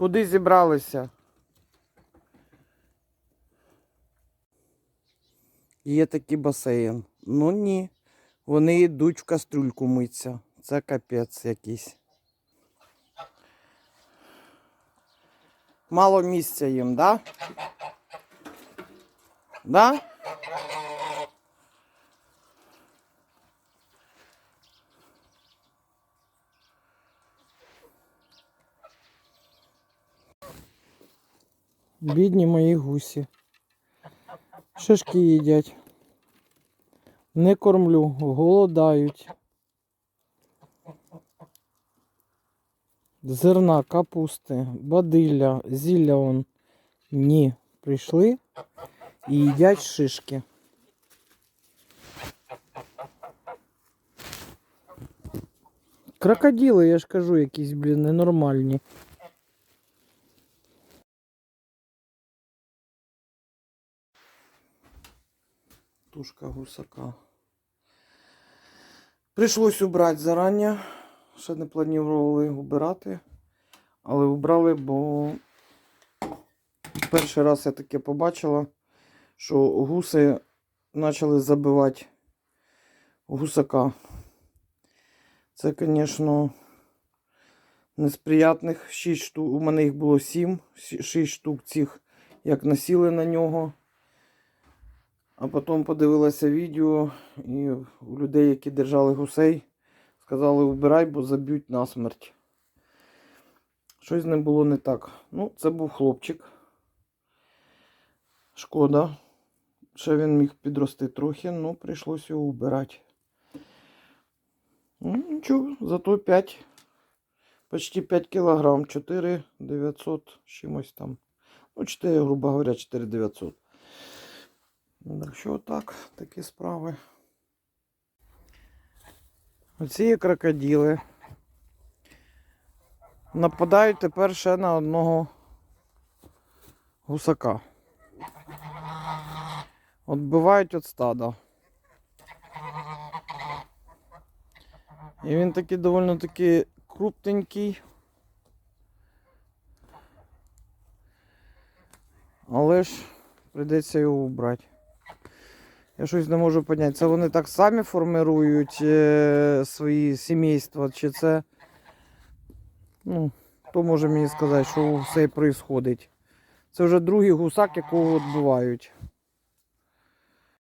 Куди зібралися? Є такий басейн. Ну ні. Вони йдуть в кастрюльку митися. Це капець якийсь. Мало місця їм, да? Да? Бідні мої гусі. Шишки їдять. Не кормлю, голодають. Зерна, капусти, бадилля, зілля он. Ні. Прийшли і їдять шишки. Крокодили, я ж кажу, якісь, блін, ненормальні. Тушка гусака. Прийшлось убрати зарані. Ще не планували убирати. Але убрали, бо перший раз я таке побачила, що гуси почали забивати гусака. Це, звісно, не з приятних 6 штук. У мене їх було 7, 6 штук цих, як насіли на нього. А потім подивилася відео, і у людей, які держали гусей, сказали, убирай, бо заб'ють насмерть. Щось з ним було не так. Ну, це був хлопчик. Шкода. Ще він міг підрости трохи, але прийшлося його убирати. Ну, нічого, зато 5, почти 5 кілограм, 4 900 чимось там. Ну, 4, грубо говоря, 4 900. Так що так, такі справи. Оці є крокодили. Нападають тепер ще на одного гусака. Отбивають від стада. І він такий доволі таки крупненький. Але ж прийдеться його убрати. Я щось не можу зрозуміти. Це вони так самі формирують е, свої сімейства, чи це. Ну, хто може мені сказати, що все відбувається. Це вже другий гусак, якого відбивають.